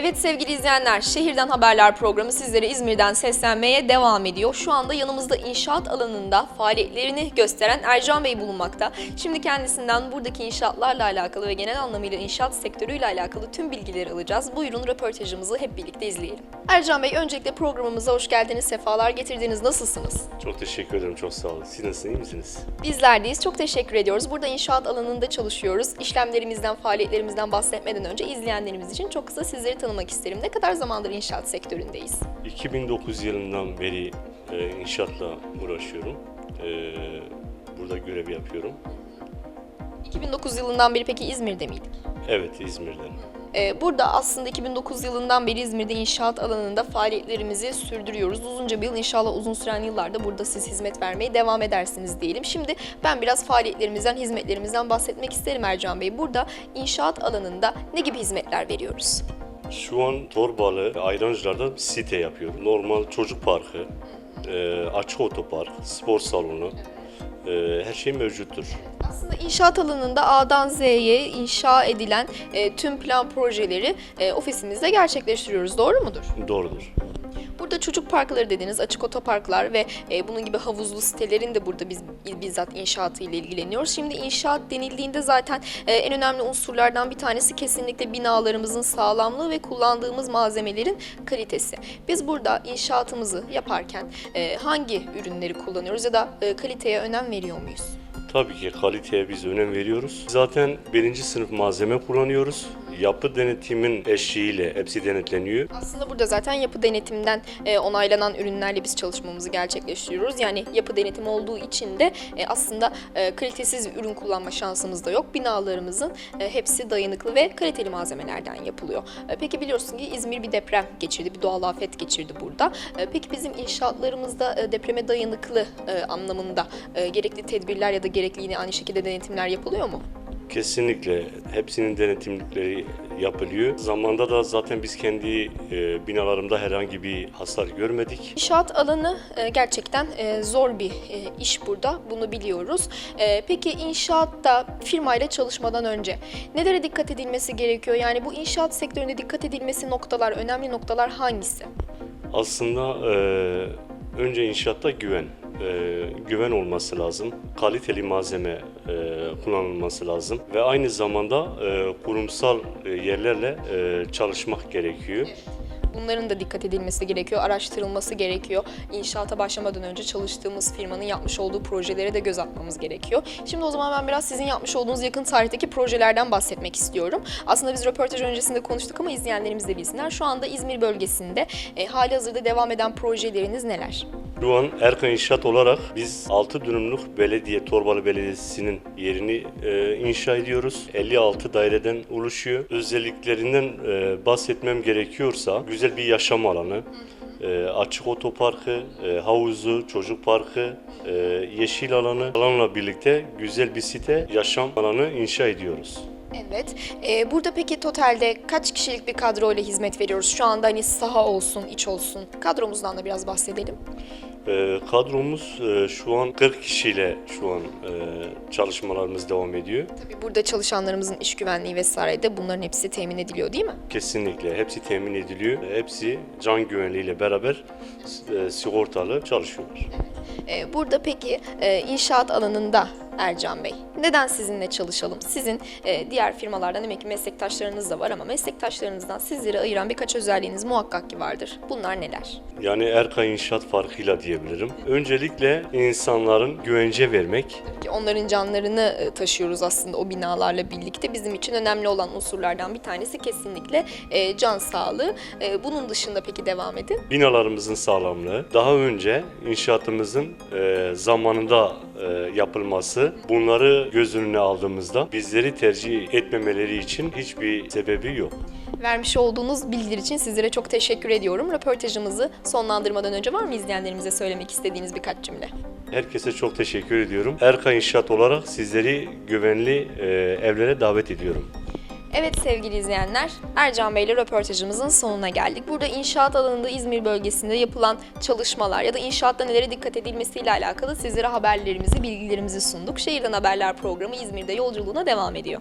sevgili izleyenler, Şehirden Haberler programı sizlere İzmir'den seslenmeye devam ediyor. Şu anda yanımızda inşaat alanında faaliyetlerini gösteren Ercan Bey bulunmakta. Şimdi kendisinden buradaki inşaatlarla alakalı ve genel anlamıyla inşaat sektörüyle alakalı tüm bilgileri alacağız. Buyurun röportajımızı hep birlikte izleyelim. Ercan Bey öncelikle programımıza hoş geldiniz, sefalar getirdiniz. Nasılsınız? Çok teşekkür ederim, çok sağ olun. Siz nasılsınız, iyi misiniz? Bizlerdeyiz. Çok teşekkür ediyoruz. Burada inşaat alanında çalışıyoruz. İşlemlerimizden, faaliyetlerimizden bahsetmeden önce izleyenlerimiz için çok kısa sizleri tanımak isterim. Ne kadar zamandır inşaat sektöründeyiz? 2009 yılından beri e, inşaatla uğraşıyorum. E, burada görev yapıyorum. 2009 yılından beri peki İzmir'de miydik? Evet, İzmir'den. Ee, burada aslında 2009 yılından beri İzmir'de inşaat alanında faaliyetlerimizi sürdürüyoruz. Uzunca bir yıl inşallah uzun süren yıllarda burada siz hizmet vermeye devam edersiniz diyelim. Şimdi ben biraz faaliyetlerimizden, hizmetlerimizden bahsetmek isterim Ercan Bey. Burada inşaat alanında ne gibi hizmetler veriyoruz? Şu an Torbalı, Ayrancılar'da site yapıyorum. Normal çocuk parkı, e, açık otopark, spor salonu, e, her şey mevcuttur. Aslında inşaat alanında A'dan Z'ye inşa edilen e, tüm plan projeleri e, ofisimizde gerçekleştiriyoruz. Doğru mudur? Doğrudur. Burada çocuk parkları dediniz, açık otoparklar ve e, bunun gibi havuzlu sitelerin de burada biz bizzat inşaatı ile ilgileniyoruz. Şimdi inşaat denildiğinde zaten e, en önemli unsurlardan bir tanesi kesinlikle binalarımızın sağlamlığı ve kullandığımız malzemelerin kalitesi. Biz burada inşaatımızı yaparken e, hangi ürünleri kullanıyoruz ya da e, kaliteye önem veriyor muyuz? Tabii ki kaliteye biz önem veriyoruz. Zaten birinci sınıf malzeme kullanıyoruz. Yapı denetimin eşliğiyle hepsi denetleniyor. Aslında burada zaten yapı denetimden e, onaylanan ürünlerle biz çalışmamızı gerçekleştiriyoruz. Yani yapı denetimi olduğu için de e, aslında e, kalitesiz ürün kullanma şansımız da yok. Binalarımızın e, hepsi dayanıklı ve kaliteli malzemelerden yapılıyor. E, peki biliyorsun ki İzmir bir deprem geçirdi, bir doğal afet geçirdi burada. E, peki bizim inşaatlarımızda e, depreme dayanıklı e, anlamında e, gerekli tedbirler ya da gerekli yine aynı şekilde denetimler yapılıyor mu? Kesinlikle hepsinin denetimlikleri yapılıyor. Zamanda da zaten biz kendi e, binalarımda herhangi bir hasar görmedik. İnşaat alanı e, gerçekten e, zor bir e, iş burada. Bunu biliyoruz. E, Peki inşaatta firmayla çalışmadan önce nelere dikkat edilmesi gerekiyor? Yani bu inşaat sektöründe dikkat edilmesi noktalar, önemli noktalar hangisi? Aslında e, önce inşaatta güven. E, güven olması lazım. Kaliteli malzeme e, kullanılması lazım. Ve aynı zamanda e, kurumsal e, yerlerle e, çalışmak gerekiyor. Bunların da dikkat edilmesi gerekiyor, araştırılması gerekiyor. İnşaata başlamadan önce çalıştığımız firmanın yapmış olduğu projelere de göz atmamız gerekiyor. Şimdi o zaman ben biraz sizin yapmış olduğunuz yakın tarihteki projelerden bahsetmek istiyorum. Aslında biz röportaj öncesinde konuştuk ama izleyenlerimiz de bilsinler. Şu anda İzmir bölgesinde e, hali hazırda devam eden projeleriniz neler? Şu an Erkan İnşaat olarak biz 6 dönümlük belediye, Torbalı Belediyesi'nin yerini e, inşa ediyoruz. 56 daireden oluşuyor. Özelliklerinden e, bahsetmem gerekiyorsa güzel bir yaşam alanı, e, açık otoparkı, e, havuzu, çocuk parkı, e, yeşil alanı alanla birlikte güzel bir site, yaşam alanı inşa ediyoruz. Evet. Ee, burada peki totalde kaç kişilik bir kadroyla hizmet veriyoruz? Şu anda hani saha olsun, iç olsun. Kadromuzdan da biraz bahsedelim. E, kadromuz e, şu an 40 kişiyle şu an e, çalışmalarımız devam ediyor. Tabii burada çalışanlarımızın iş güvenliği vesaire de bunların hepsi temin ediliyor değil mi? Kesinlikle hepsi temin ediliyor. Hepsi can güvenliğiyle beraber e, sigortalı çalışıyorlar. Ee, burada peki e, inşaat alanında Ercan Bey, neden sizinle çalışalım? Sizin e, diğer firmalardan demek ki meslektaşlarınız da var ama meslektaşlarınızdan sizleri ayıran birkaç özelliğiniz muhakkak ki vardır. Bunlar neler? Yani Erkay İnşaat farkıyla diyebilirim. Öncelikle insanların güvence vermek. Onların canlarını e, taşıyoruz aslında o binalarla birlikte. Bizim için önemli olan unsurlardan bir tanesi kesinlikle e, can sağlığı. E, bunun dışında peki devam edin. Binalarımızın sağlamlığı. Daha önce inşaatımızın e, zamanında e, yapılması. Bunları göz önüne aldığımızda bizleri tercih etmemeleri için hiçbir sebebi yok. Vermiş olduğunuz bilgiler için sizlere çok teşekkür ediyorum. Röportajımızı sonlandırmadan önce var mı izleyenlerimize söylemek istediğiniz birkaç cümle? Herkese çok teşekkür ediyorum. Erkay İnşaat olarak sizleri güvenli e, evlere davet ediyorum. Evet sevgili izleyenler, Ercan Bey ile röportajımızın sonuna geldik. Burada inşaat alanında İzmir bölgesinde yapılan çalışmalar ya da inşaatta nelere dikkat edilmesiyle alakalı sizlere haberlerimizi, bilgilerimizi sunduk. Şehirden Haberler programı İzmir'de yolculuğuna devam ediyor.